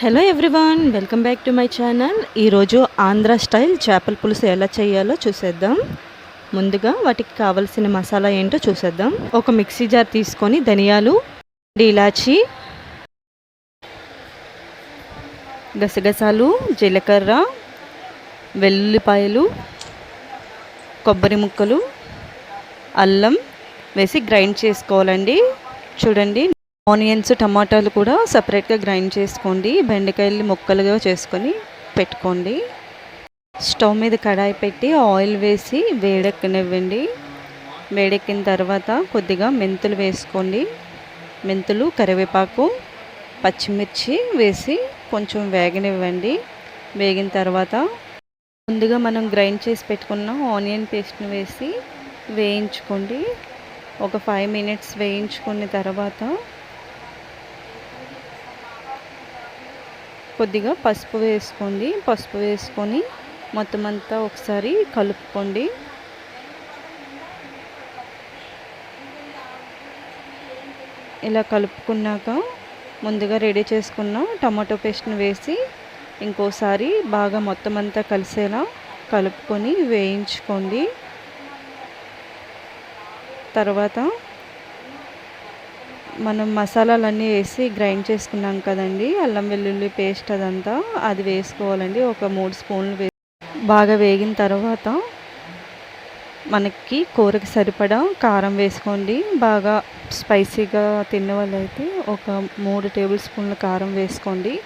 Hello everyone welcome back to my channel ఈరోజు Andhra style చేపల పులుసు ఎలా చేయాలో చూసేద్దాం. ముందుగా వాటికి కావలసిన మసాలా ఏంటో చూసేద్దాం. ఒక మిక్సీ జార్ తీసుకొని ధనియాలు ఇలాచి గసగసాలు జీలకర్ర వెల్లుల్లిపాయలు కొబ్బరి ముక్కలు అల్లం వేసి గ్రైండ్ చేసుకోవాలండి. చూడండి. ఆనియన్స్ టమాటాలు కూడా సపరేట్గా గ్రైండ్ చేసుకోండి. బెండకాయలు ముక్కలుగా చేసుకొని పెట్టుకోండి. స్టవ్ మీద కడాయి పెట్టి ఆయిల్ వేసి వేడెక్కనివ్వండి. వేడెక్కిన తర్వాత కొద్దిగా మెంతులు వేసుకోండి. మెంతులు కరివేపాకు పచ్చిమిర్చి వేసి కొంచెం వేగనివ్వండి. వేగిన తర్వాత ముందుగా మనం గ్రైండ్ చేసి పెట్టుకున్న ఆనియన్ పేస్ట్ని వేసి వేయించుకోండి. ఒక ఫైవ్ మినిట్స్ వేయించుకున్న తర్వాత కొద్దిగా పసుపు వేసుకోండి. పసుపు వేసుకొని మొత్తం అంతా ఒకసారి కలుపుకోండి. ఇలా కలుపుకున్నాక ముందుగా రెడీ చేసుకున్న టమాటో పేస్ట్ని వేసి ఇంకోసారి బాగా మొత్తం అంతా కలిసేలా కలుపుకొని వేయించుకోండి. తర్వాత మనం మసాలాలన్నీ వేసి గ్రైండ్ చేసుకున్నాం కదండి. అల్లం వెల్లుల్లి పేస్ట్ అదంతా అది వేసుకోవాలండి. ఒక మూడు స్పూన్లు వేసి బాగా వేగిన తర్వాత మనకి కూరకి సరిపడా కారం వేసుకోండి. బాగా స్పైసీగా తిన్న వాళ్ళైతే ఒక మూడు టేబుల్ స్పూన్ల కారం వేసుకోండి.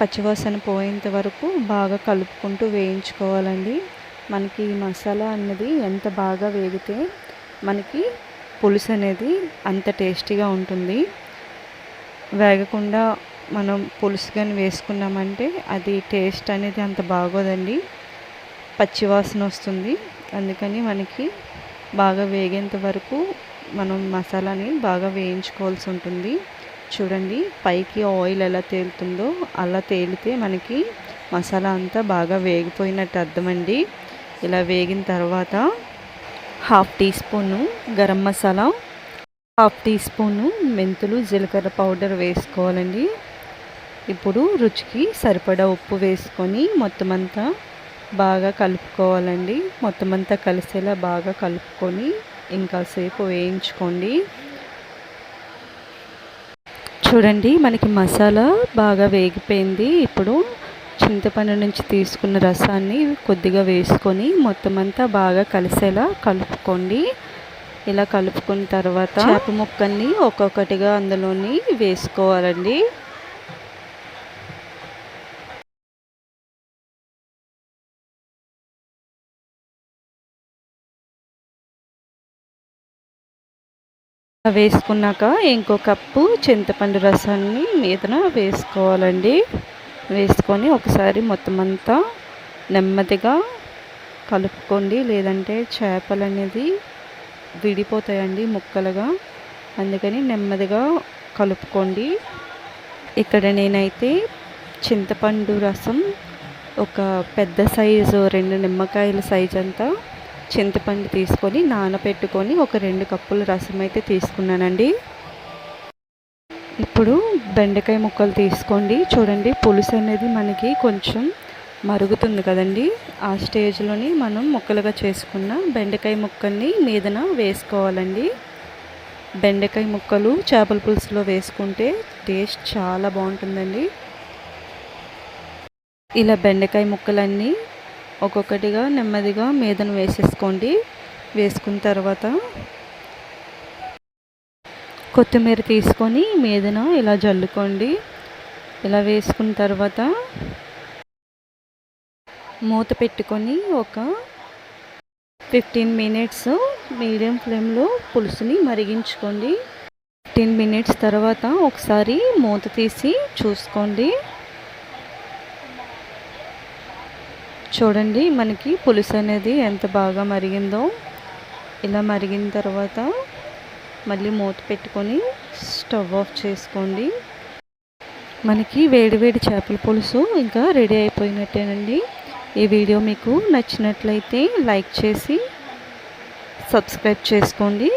పచ్చివాసన పోయేంత వరకు బాగా కలుపుకుంటూ వేయించుకోవాలండి. మనకి ఈ మసాలా అన్నది ఎంత బాగా వేగితే మనకి పులుసు అనేది అంత టేస్టీగా ఉంటుంది. వేగకుండా మనం పులుసు కానీ వేసుకున్నామంటే అది టేస్ట్ అనేది అంత బాగోదండి. పచ్చివాసన వస్తుంది అందుకని మనకి బాగా వేగేంత వరకు మనం మసాలాని బాగా వేయించుకోవాల్సి ఉంటుంది. చూడండి పైకి ఆయిల్ ఎలా తేలుతుందో అలా తేలితే మనకి మసాలా అంతా బాగా వేగిపోయినట్టు అర్థమండి. ఇలా వేగిన తర్వాత half teaspoon garam masala half teaspoon మెంతులు జీలకర్ర పౌడర్ వేసుకోవాలండి. ఇప్పుడు రుచికి సరిపడా ఉప్పు వేసుకొని మొత్తం అంతా బాగా కలుపుకోవాలండి. మొత్తం అంతా కలిసేలా బాగా కలుపుకొని ఇంకాసేపు వేయించుకోండి. చూడండి మనకి మసాలా బాగా వేగిపోయింది. ఇప్పుడు చింతపండు నుంచి తీసుకున్న రసాన్ని కొద్దిగా వేసుకొని మొత్తం అంతా బాగా కలిసేలా కలుపుకోండి. ఇలా కలుపుకున్న తర్వాత చేప ముక్కల్ని ఒక్కొక్కటిగా అందులోని వేసుకోవాలండి. వేసుకున్నాక ఇంకో కప్పు చింతపండు రసాన్ని మీదన వేసుకోవాలండి. వేసుకొని ఒకసారి మొత్తం అంతా నెమ్మదిగా కలుపుకోండి. లేదంటే చేపలు అనేది విడిపోతాయండి ముక్కలుగా. అందుకని నెమ్మదిగా కలుపుకోండి. ఇక్కడ నేనైతే చింతపండు రసం ఒక పెద్ద సైజు రెండు నిమ్మకాయల సైజ్ అంతా చింతపండు తీసుకొని నానబెట్టుకొని ఒక రెండు కప్పుల రసం అయితే తీసుకున్నానండి. ఇప్పుడు బెండకాయ ముక్కలు తీసుకోండి. చూడండి పులుసు అనేది మనకి కొంచెం మరుగుతుంది కదండి. ఆ స్టేజ్లోని మనం ముక్కలుగా చేసుకున్న బెండకాయ ముక్కల్ని మీదన వేసుకోవాలండి. బెండకాయ ముక్కలు చేపల పులుసులో వేసుకుంటే టేస్ట్ చాలా బాగుంటుందండి. ఇలా బెండకాయ ముక్కలన్నీ ఒక్కొక్కటిగా నెమ్మదిగా మీదన వేసేసుకోండి. వేసుకున్న తర్వాత కొత్తిమీర తీసుకొని మీదన ఇలా జల్లుకోండి. ఇలా వేసుకున్న తర్వాత మూత పెట్టుకొని ఒక ఫిఫ్టీన్ మినిట్స్ మీడియం ఫ్లేమ్లో పులుసుని మరిగించుకోండి. ఫిఫ్టీన్ మినిట్స్ తర్వాత ఒకసారి మూత తీసి చూసుకోండి. చూడండి మనకి పులుసు అనేది ఎంత బాగా మరిగిందో. ఇలా మరిగిన తర్వాత మళ్ళీ మూత పెట్టుకొని స్టవ్ ఆఫ్ చేసుకోండి. మనకి వేడివేడి చేపల పులుసు ఇంకా రెడీ అయిపోయినట్టేనండి. ఈ వీడియో మీకు నచ్చినట్లయితే లైక్ చేసి సబ్స్క్రైబ్ చేసుకోండి.